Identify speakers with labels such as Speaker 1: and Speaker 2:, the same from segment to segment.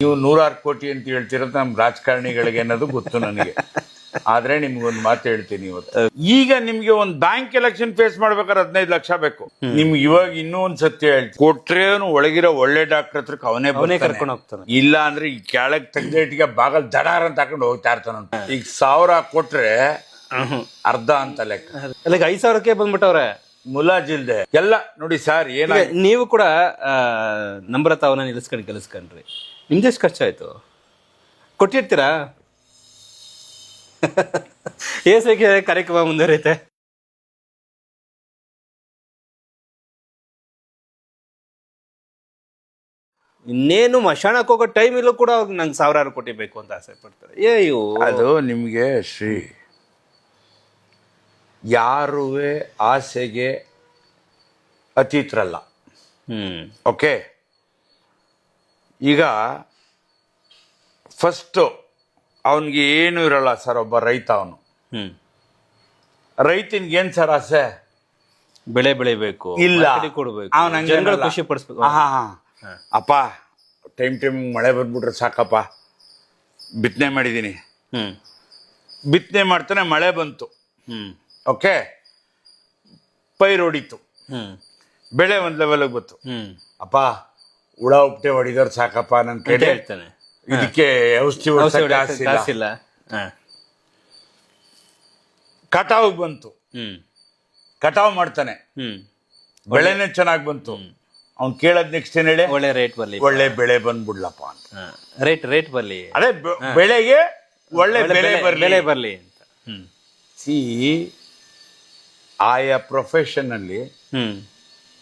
Speaker 1: ನೀವು ನೂರಾರು ಕೋಟಿ ಅಂತ ಹೇಳ್ತಿರೋದು ನಮ್ಮ ರಾಜಕಾರಣಿಗಳಿಗೆ ಅನ್ನೋದು ಗೊತ್ತು ನನಗೆ. ಆದ್ರೆ ನಿಮ್ಗೊಂದು ಮಾತು ಹೇಳ್ತೀನಿ ಇವತ್ತು. ಈಗ ನಿಮಗೆ ಒಂದು ಬ್ಯಾಂಕ್ ಎಲೆಕ್ಷನ್ ಫೇಸ್ ಮಾಡ್ಬೇಕಾದ್ರೆ ಹದಿನೈದು ಲಕ್ಷ ಬೇಕು. ನಿಮ್ಗೆ ಇವಾಗ ಇನ್ನೂ ಒಂದು ಸತ್ಯ ಹೇಳ್ತೀನಿ. ಕೊಟ್ರೇನು ಒಳಗಿರೋ ಒಳ್ಳೆ ಡಾಕ್ಟರ್ ಹತ್ರಕ್ಕೆ ಅವನೇ
Speaker 2: ಅವನೇ. ಕರ್ಕೊಂಡು ಹೋಗ್ತಾನೆ.
Speaker 1: ಇಲ್ಲ ಅಂದ್ರೆ ಈ ಕೆಳಗ್ ತೆಗ್ದಿಟ್ಟಿಗೆ ಬಾಗಲ್ ದಡಾರ್ ಅಂತ ಹಾಕೊಂಡು ಹೋಗ್ತಾ ಇರ್ತಾನ ಈಗ ಸಾವಿರ ಕೊಟ್ರೆ ಅರ್ಧ ಅಂತ ಲೆಕ್ಕ.
Speaker 2: ಐದ್ ಸಾವಿರಕ್ಕೆ ಬಂದ್ಬಿಟ್ಟವ್ರೆ.
Speaker 1: ಮುಲಾಜಿಲ್ದೆ. ಎಲ್ಲ ನೋಡಿ ಸರ್ ಏನ
Speaker 2: ನೀವು ಕೂಡ ಆ, ನಮ್ರತ ಅವನ್ನ ನಿಲ್ಲಿಸ್ಕೊಂಡು ಗೆಲ್ಲಿಸ್ಕೊಂಡ್ರಿ. ನಿಮ್ದೆಷ್ಟು ಖರ್ಚಾಯ್ತು ಕೊಟ್ಟಿರ್ತೀರಾ? ಏಸಕ್ಕೆ ಕಾರ್ಯಕ್ರಮ ಮುಂದುವರಿಯುತ್ತೆ. ಇನ್ನೇನು ಮಶಾಣಕ್ಕೆ ಹೋಗೋ ಟೈಮ್ ಇಲ್ಲೂ ಕೂಡ ಅವ್ರಿಗೆ ನಂಗೆ ಸಾವಿರಾರು ಕೋಟಿ ಬೇಕು ಅಂತ ಆಸೆ ಪಡ್ತಾರೆ. ಏ ಇವು
Speaker 1: ಅದು ನಿಮಗೆ ಶ್ರೀ ಯಾರುವೆ ಆಸೆಗೆ ಅತೀತರಲ್ಲ.
Speaker 2: ಹ್ಮ್.
Speaker 1: ಓಕೆ ಈಗ ಫಸ್ಟು ಅವನಿಗೆ ಏನು ಇರಲ್ಲ ಸರ್ ಒಬ್ಬ ರೈತ ಅವನು. ರೈತನಿಗೆ ಏನು ಸರ್ ಆಸೆ?
Speaker 2: ಬೆಳೆ ಬೆಳಿಬೇಕು
Speaker 1: ಇಲ್ಲ.
Speaker 2: ಕೊಡಬೇಕು. ಖುಷಿ ಪಡಿಸ್ಬೇಕು.
Speaker 1: ಹಾ. ಹಾ. ಅಪ್ಪ ಟೈಮ್ ಟೈಮ್ ಮಳೆ ಬಂದ್ಬಿಟ್ರೆ ಸಾಕಪ್ಪ. ಬಿತ್ತನೆ ಮಾಡಿದ್ದೀನಿ ಬಿತ್ತನೆ ಮಾಡ್ತಾನೆ ಮಳೆ ಬಂತು.
Speaker 2: ಹ್ಮ್.
Speaker 1: ಓಕೆ? ಪೈರು ಹೊಡಿತು.
Speaker 2: ಹ್ಮ್.
Speaker 1: ಬೆಳೆ ಒಂದು ಲೆವೆಲ್ಗೆ ಬಂತು.
Speaker 2: ಹ್ಮ್.
Speaker 1: ಅಪ್ಪ ಹುಳ ಉಪ್ಟೆ ಹೊಡಿದವ್ರು ಸಾಕಪ್ಪ ನನ್ನ
Speaker 2: ಅಂತ
Speaker 1: ಕಡೆ
Speaker 2: ಹೇಳ್ತಾನೆ.
Speaker 1: ಇದಕ್ಕೆ ಔಷಧಿ
Speaker 2: ಇಲ್ಲ
Speaker 1: ಹೊಡ್ಸಕ್ಕೆ
Speaker 2: ಹೊಡ್ಯಕ್ಕೆ
Speaker 1: ಕಾಸಿಲ್ಲ.
Speaker 2: ಕಾಸಿಲ್ಲ. ಹಾ.
Speaker 1: ಕಟಾವ್ ಬಂತು.
Speaker 2: ಹ್ಮ್.
Speaker 1: ಕಟಾವ್ ಮಾಡ್ತಾನೆ.
Speaker 2: ಹ್ಮ್.
Speaker 1: ಬೆಳೆನೇ ಚೆನ್ನಾಗಿ ಬಂತು. ಅವ್ನು ಕೇಳದ್ ನೆಕ್ಸ್ಟ್ ಏನ್ ಹೇಳಿ?
Speaker 2: ಒಳ್ಳೆ ರೇಟ್ ಬರ್ಲಿ.
Speaker 1: ಒಳ್ಳೆ ಬೆಳೆ ಬಂದ್ಬಿಡ್ಲಪ್ಪ ಅಂತ.
Speaker 2: ರೇಟ್ ರೇಟ್ ಬರ್ಲಿ.
Speaker 1: ಅದೇ ಬೆ- ಬೆಳೆಗೆ ಒಳ್ಳೆ
Speaker 2: ಬೆಳೆ
Speaker 1: ಬೆಲೆ
Speaker 2: ಬೆಲೆ
Speaker 1: ಬರಲಿ
Speaker 2: ಬರ್ಲಿ ಅಂತ. ಹ್ಮ್.
Speaker 1: ಸಿ ಆಯಾ ಪ್ರೊಫೆಷನ್ ಅಲ್ಲಿ
Speaker 2: ಹ್ಮ್.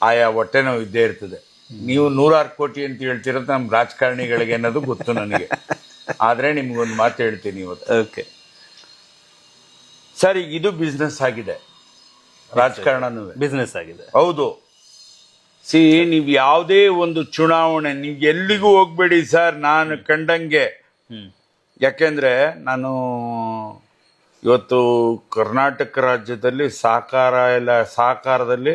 Speaker 1: ಆಯಾ ಹೊಟ್ಟೆ ನೋವು ಇದ್ದೇ ಇರ್ತದೆ. ನೀವು ನೂರಾರು ಕೋಟಿ ಅಂತ ಹೇಳ್ತಿರೋದು ನಮ್ಮ ರಾಜಕಾರಣಿಗಳಿಗೆ ಅನ್ನೋದು ಗೊತ್ತು ನನಗೆ. ಆದರೆ ನಿಮಗೊಂದು ಮಾತು ಹೇಳ್ತೀನಿ ಇವತ್ತು.
Speaker 2: ಓಕೆ
Speaker 1: ಸರ್ ಈಗ ಇದು ಬಿಸ್ನೆಸ್ ಆಗಿದೆ. ರಾಜಕಾರಣನೂ.
Speaker 2: ಬಿಸ್ನೆಸ್ ಆಗಿದೆ.
Speaker 1: ಹೌದು. ಸಿ ನೀವು ಯಾವುದೇ ಒಂದು ಚುನಾವಣೆ ನೀವು ಎಲ್ಲಿಗೂ ಹೋಗ್ಬೇಡಿ ಸರ್ ನಾನು ಕಂಡಂಗೆ.
Speaker 2: ಯಾಕೆಂದರೆ
Speaker 1: ಯಾಕೆಂದ್ರೆ ನಾನು ಇವತ್ತು ಕರ್ನಾಟಕ ರಾಜ್ಯದಲ್ಲಿ ಸಹಕಾರ ಎಲ್ಲ ಸಹಕಾರದಲ್ಲಿ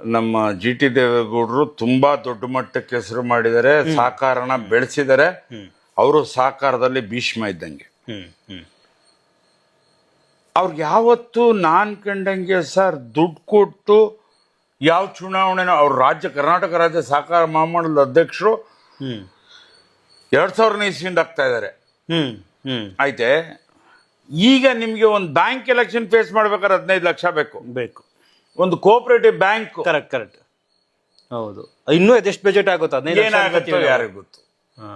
Speaker 1: ನಮ್ಮ ಜಿ ಟಿ ದೇವೇಗೌಡರು ತುಂಬಾ ದೊಡ್ಡ ಮಟ್ಟಕ್ಕೆ ಹೆಸರು ಮಾಡಿದ್ದಾರೆ ಸಹಕಾರನ ಬೆಳೆಸಿದ್ದಾರೆ. ಅವರು ಸಹಕಾರದಲ್ಲಿ ಭೀಷ್ಮ ಇದ್ದಂಗೆ. ಅವ್ರಿಗೆ ಯಾವತ್ತು ನಾನ್ ಕಂಡಂಗೆ ಸರ್ ದುಡ್ಡು ಕೊಟ್ಟು ಯಾವ ಚುನಾವಣೆನ ಅವ್ರ ರಾಜ್ಯ ಕರ್ನಾಟಕ ರಾಜ್ಯ ಸಹಕಾರ ಮಹಾಮಂಡಲದ ಅಧ್ಯಕ್ಷರು ಎರಡ್ ಸಾವಿರದ ಇಸ್ವಿಂದ ಆಗ್ತಾ ಇದ್ದಾರೆ.
Speaker 2: ಹ್ಮ್ ಹ್ಮ್.
Speaker 1: ಆಯ್ತೆ? ಈಗ ನಿಮಗೆ ಒಂದು ಬ್ಯಾಂಕ್ ಎಲೆಕ್ಷನ್ ಫೇಸ್ ಮಾಡ್ಬೇಕಾದ್ರೆ ಹದಿನೈದು ಲಕ್ಷ ಬೇಕು.
Speaker 2: ಬೇಕು.
Speaker 1: ಒಂದು ಕೋಆಪರೇಟಿವ್ ಬ್ಯಾಂಕ್
Speaker 2: ಕರೆಕ್ಟ್ ಕರೆಕ್ಟ್ ಹೌದು. ಇನ್ನೂ ಅದೆಷ್ಟು ಬಜೆಟ್ ಆಗುತ್ತೆ ಹದಿನೈದು ಲಕ್ಷ
Speaker 1: ಏನಾಗುತ್ತೋ
Speaker 2: ಅನ್ಕೋತೀವಿ
Speaker 1: ಯಾರಿಗೂ ಗೊತ್ತು.
Speaker 2: ಹಾ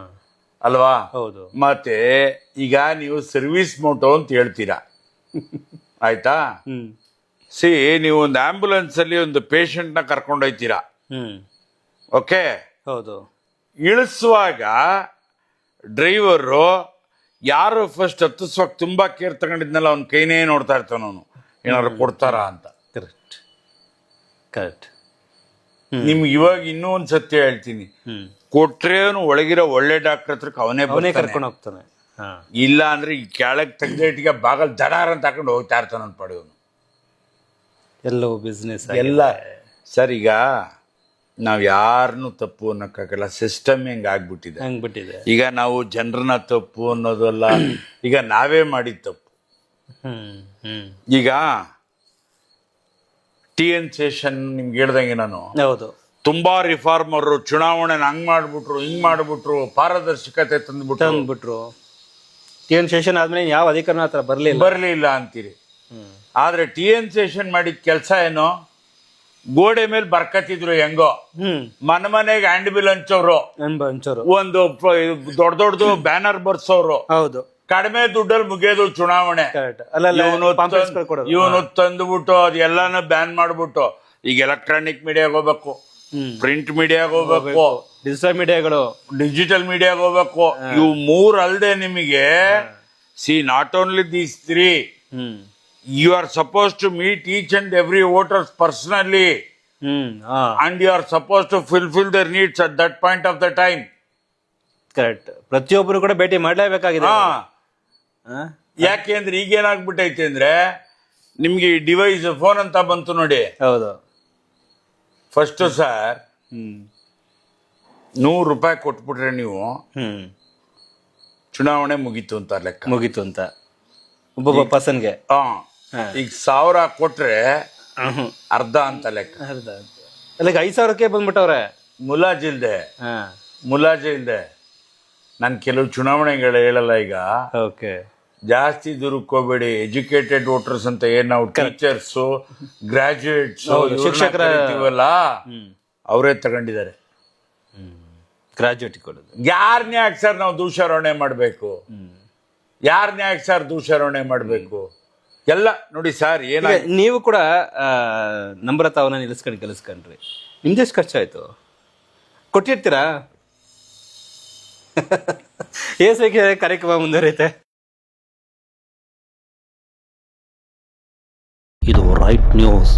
Speaker 1: ಅಲ್ವಾ?
Speaker 2: ಹೌದು.
Speaker 1: ಮತ್ತೆ ಈಗ ನೀವು ಸರ್ವಿಸ್ ಮೋಟೋ ಅಂತ ಹೇಳ್ತೀರಾ? ಆಯ್ತಾ? ಸಿ ನೀವು ಒಂದು ಆಂಬ್ಯುಲೆನ್ಸ್ ಅಲ್ಲಿ ಒಂದು ಪೇಷಂಟ್ನ
Speaker 2: ಕರ್ಕೊಂಡೋಯ್ತೀರಾ
Speaker 1: ಓಕೆ
Speaker 2: ಹೌದು.
Speaker 1: ಇಳಿಸುವಾಗ ಡ್ರೈವರು ಯಾರು ಫಸ್ಟ್ ಹತ್ತಿಸುವಾಗ ತುಂಬಾ ಕೇರ್ ತಗೊಂಡಿದ್ನಲ್ಲ ಅವ್ನ ಕೈನೇ ನೋಡ್ತಾ ಇರ್ತಾನ ಅವನು. ಏನಾದ್ರು ಕೊಡ್ತಾರಾ ಅಂತ.
Speaker 2: ಕರೆಕ್ಟ್
Speaker 1: ನಿಮ್ಗೆ ಇವಾಗ ಇನ್ನೂ ಒಂದು ಸತ್ಯ ಹೇಳ್ತೀನಿ. ಕೊಟ್ರೇನು ಒಳಗಿರೋ ಒಳ್ಳೆ ಡಾಕ್ಟರ್ ಹತ್ರಕ್ಕೆ ಅವನೇ
Speaker 2: ಅವನೇ ಕರ್ಕೊಂಡು ಹೋಗ್ತಾನೆ.
Speaker 1: ಇಲ್ಲ ಅಂದ್ರೆ ಈ ಕೆಳಗೆ ತೆಗ್ದಿಟ್ಟಿಗೆ ಬಾಗಲ್ ದಡಾರ್ ಅಂತ ಹಾಕೊಂಡು ಹೋಗ್ತಾ ಇರ್ತಾನ ಪಡೆಯೋನು
Speaker 2: ಎಲ್ಲವೂ ಬಿಸ್ನೆಸ್
Speaker 1: ಎಲ್ಲ. ಸರ್ ಈಗ ನಾವು ಯಾರನ್ನು ತಪ್ಪು ಅನ್ನೋಕ್ಕಾಗಲ್ಲ ಸಿಸ್ಟಮ್ ಹೆಂಗ್ ಆಗ್ಬಿಟ್ಟಿದೆ?
Speaker 2: ಹಂಗ್ಬಿಟ್ಟಿದೆ
Speaker 1: ಈಗ ನಾವು ಜನರನ್ನ ತಪ್ಪು ಅನ್ನೋದಲ್ಲ. ಈಗ ನಾವೇ ಮಾಡಿದ ತಪ್ಪು. ಈಗ ಟಿ ಎನ್ ಶೇಷನ್ ನಿಮ್ಗೆ ಹೇಳ್ದಂಗೆ ನಾನು.
Speaker 2: ಹೌದು.
Speaker 1: ತುಂಬಾ ರಿಫಾರ್ಮರ್ ಚುನಾವಣೆ ಹಂಗ್ ಮಾಡ್ಬಿಟ್ರು ಹಿಂಗ್ ಮಾಡ್ಬಿಟ್ರು ಪಾರದರ್ಶಕತೆ ತಂದ್ಬಿಟ್ಟು
Speaker 2: ತಂದ್ಬಿಟ್ರು. ಟಿ ಎನ್ ಶೇಷನ್ ಆದ್ಮೇಲೆ ಯಾವ ಅಧಿಕಾರನ ಹತ್ರ ಬರ್ಲಿಲ್ಲ.
Speaker 1: ಬರ್ಲಿಲ್ಲ ಅಂತೀರಿ. ಆದ್ರೆ ಟಿ ಎನ್ ಶೇಷನ್ ಮಾಡಿದ ಕೆಲಸ ಏನು? ಗೋಡೆ ಮೇಲೆ ಬರ್ಕತ್ತಿದ್ರು ಹೆಂಗೋ?
Speaker 2: ಹ್ಮ್.
Speaker 1: ಮನೆ ಮನೆಗೆ ಹ್ಯಾಂಡ್ ಬಿಲ್ ಹಂಚೋರು
Speaker 2: ಹಂಚೋರು
Speaker 1: ಒಂದು ದೊಡ್ಡ ದೊಡ್ಡದು ಬ್ಯಾನರ್ ಬರ್ಸೋರು.
Speaker 2: ಹೌದು.
Speaker 1: ಕಡಿಮೆ ದುಡ್ಡಲ್ಲಿ ಮುಗಿಯೋದು ಚುನಾವಣೆ. ಇವನು ತಂದ್ಬಿಟ್ಟು ಅದೆಲ್ಲಾನು ಬ್ಯಾನ್ ಮಾಡ್ಬಿಟ್ಟು ಈಗ ಎಲೆಕ್ಟ್ರಾನಿಕ್ ಮೀಡಿಯಾಗ ಹೋಗ್ಬೇಕು ಪ್ರಿಂಟ್ ಮೀಡಿಯಾಗ ಹೋಗ್ಬೇಕು
Speaker 2: ಡಿಜಿಟಲ್ ಮೀಡಿಯಾಗಳು
Speaker 1: ಡಿಜಿಟಲ್ ಮೀಡಿಯಾಗ ಹೋಗ್ಬೇಕು. ಇವು ಮೂರ್ ಅಲ್ಲದೆ ನಿಮಗೆ see not only these three you are suppose to meet each and every voters personally and you are suppose to fulfil their needs at that point of the time
Speaker 2: correct ಪ್ರತಿಯೊಬ್ಬರು ಕೂಡ ಭೇಟಿ ಮಾಡಲೇಬೇಕಾಗಿದೆ?
Speaker 1: ಯಾಕೆ ಅಂದ್ರೆ ಈಗ ಏನಾಗ್ಬಿಟ್ಟೈತೆ ಅಂದ್ರೆ ನಿಮ್ಗೆ ಈ ಡಿವೈಸ್ ಫೋನ್ ಅಂತ ಬಂತು ನೋಡಿ.
Speaker 2: ಹೌದು.
Speaker 1: ಫಸ್ಟ್ ಸರ್
Speaker 2: ಹ್ಮ್.
Speaker 1: ನೂರು ರೂಪಾಯಿ ಕೊಟ್ಬಿಟ್ರೆ ನೀವು ಚುನಾವಣೆ ಮುಗೀತು ಅಂತ ಲೆಕ್ಕ.
Speaker 2: ಮುಗೀತು ಅಂತ. ಒಬ್ಬೊಬ್ಬ ಪರ್ಸನ್ಗೆ
Speaker 1: ಹಾ. ಈಗ ಸಾವಿರ ಕೊಟ್ರೆ ಅರ್ಧ ಅಂತ ಲೆಕ್ಕ.
Speaker 2: ಅರ್ಧ ಲೆಕ್ಕ ಐದು ಸಾವಿರಕ್ಕೆ ಬಂದ್ಬಿಟ್ಟವ್ರೆ?
Speaker 1: ಮುಲಾಜಿಲ್ದೆ.
Speaker 2: ಇಲ್ದೆ
Speaker 1: ಮುಲಾಜ್ ಇಲ್ದೆ ನಾನು ಕೆಲವು ಚುನಾವಣೆಗಳು ಹೇಳಲ್ಲ ಈಗ.
Speaker 2: ಓಕೆ.
Speaker 1: ಜಾಸ್ತಿ ದುರುಕೋಬೇಡಿ. ಎಜುಕೇಟೆಡ್ ವೋಟರ್ಸ್ ಅಂತ ಏನ್ ನಾವು ಟೀಚರ್ಸು ಗ್ರಾಜುಯೇಟ್ಸ್
Speaker 2: ಶಿಕ್ಷಕರ-
Speaker 1: ಅವರೇ ತಗೊಂಡಿದ್ದಾರೆ.
Speaker 2: ಗ್ರಾಜುಯೇಟ್ ಕೊಡೋದು.
Speaker 1: ಯಾರನ್ನೇ ಯಾಕೆ ಸರ್ ನಾವು ದೂಷಾರೋಹಣೆ ಮಾಡಬೇಕು? ಯಾರನ್ನೇ ಯಾಕೆ ಸರ್ ದೂಷಾರೋಹಣೆ ಮಾಡಬೇಕು? ಎಲ್ಲ ನೋಡಿ ಸರ್ ಏನ
Speaker 2: ನೀವು ಕೂಡ ನಮ್ರತಾವನ್ನ ನಿಲ್ಲಿಸ್ಕೊಂಡು ಕಲಿಸ್ಕೊಂಡ್ರಿ ನಿಮ್ದೆಷ್ಟು ಖರ್ಚಾಯ್ತು? ಕೊಟ್ಟಿರ್ತೀರಾ? ಏಸಿಗೆ ಕಾರ್ಯಕ್ರಮ ಮುಂದುವರಿಯುತ್ತೆ.
Speaker 3: ಇದು ರೈಟ್ ನ್ಯೂಸ್